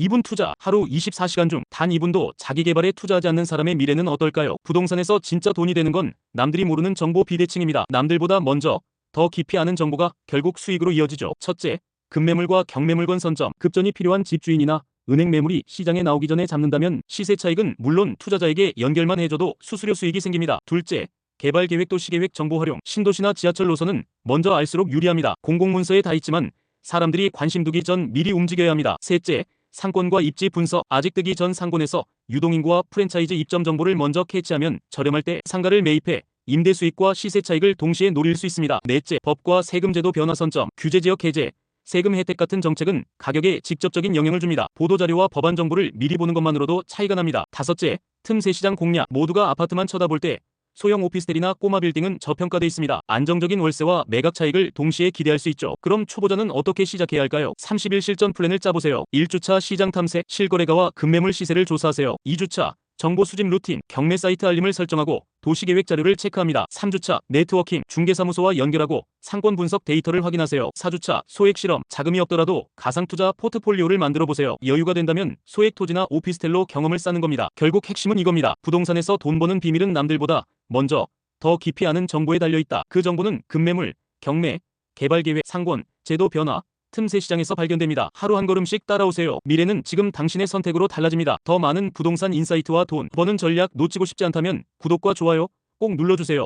2분 투자. 하루 24시간 중 단 2분도 자기 개발에 투자하지 않는 사람의 미래는 어떨까요? 부동산에서 진짜 돈이 되는 건 남들이 모르는 정보 비대칭입니다. 남들보다 먼저 더 깊이 아는 정보가 결국 수익으로 이어지죠. 첫째, 급매물과 경매물건 선점. 급전이 필요한 집주인이나 은행 매물이 시장에 나오기 전에 잡는다면 시세 차익은 물론 투자자에게 연결만 해줘도 수수료 수익이 생깁니다. 둘째, 개발 계획 도시 계획 정보 활용. 신도시나 지하철 노선은 먼저 알수록 유리합니다. 공공문서에 다 있지만 사람들이 관심 두기 전 미리 움직여야 합니다. 셋째, 상권과 입지 분석. 아직 뜨기 전 상권에서 유동인구와 프랜차이즈 입점 정보를 먼저 캐치하면 저렴할 때 상가를 매입해 임대 수익과 시세 차익을 동시에 노릴 수 있습니다. 넷째, 법과 세금 제도 변화 선점. 규제 지역 해제. 세금 혜택 같은 정책은 가격에 직접적인 영향을 줍니다. 보도자료와 법안 정보를 미리 보는 것만으로도 차이가 납니다. 다섯째, 틈새 시장 공략. 모두가 아파트만 쳐다볼 때 소형 오피스텔이나 꼬마 빌딩은 저평가돼 있습니다. 안정적인 월세와 매각 차익을 동시에 기대할 수 있죠. 그럼 초보자는 어떻게 시작해야 할까요? 30일 실전 플랜을 짜보세요. 1주차 시장 탐색, 실거래가와 급매물 시세를 조사하세요. 2주차 정보 수집 루틴, 경매 사이트 알림을 설정하고 도시계획 자료를 체크합니다. 3주차 네트워킹, 중개사무소와 연결하고 상권 분석 데이터를 확인하세요. 4주차 소액 실험, 자금이 없더라도 가상투자 포트폴리오를 만들어 보세요. 여유가 된다면 소액 토지나 오피스텔로 경험을 쌓는 겁니다. 결국 핵심은 이겁니다. 부동산에서 돈 버는 비밀은 남들보다 먼저 더 깊이 아는 정보에 달려 있다. 그 정보는 급매물, 경매, 개발 계획, 상권, 제도 변화, 틈새 시장에서 발견됩니다. 하루 한 걸음씩 따라오세요. 미래는 지금 당신의 선택으로 달라집니다. 더 많은 부동산 인사이트와 돈 버는 전략 놓치고 싶지 않다면 구독과 좋아요 꼭 눌러주세요.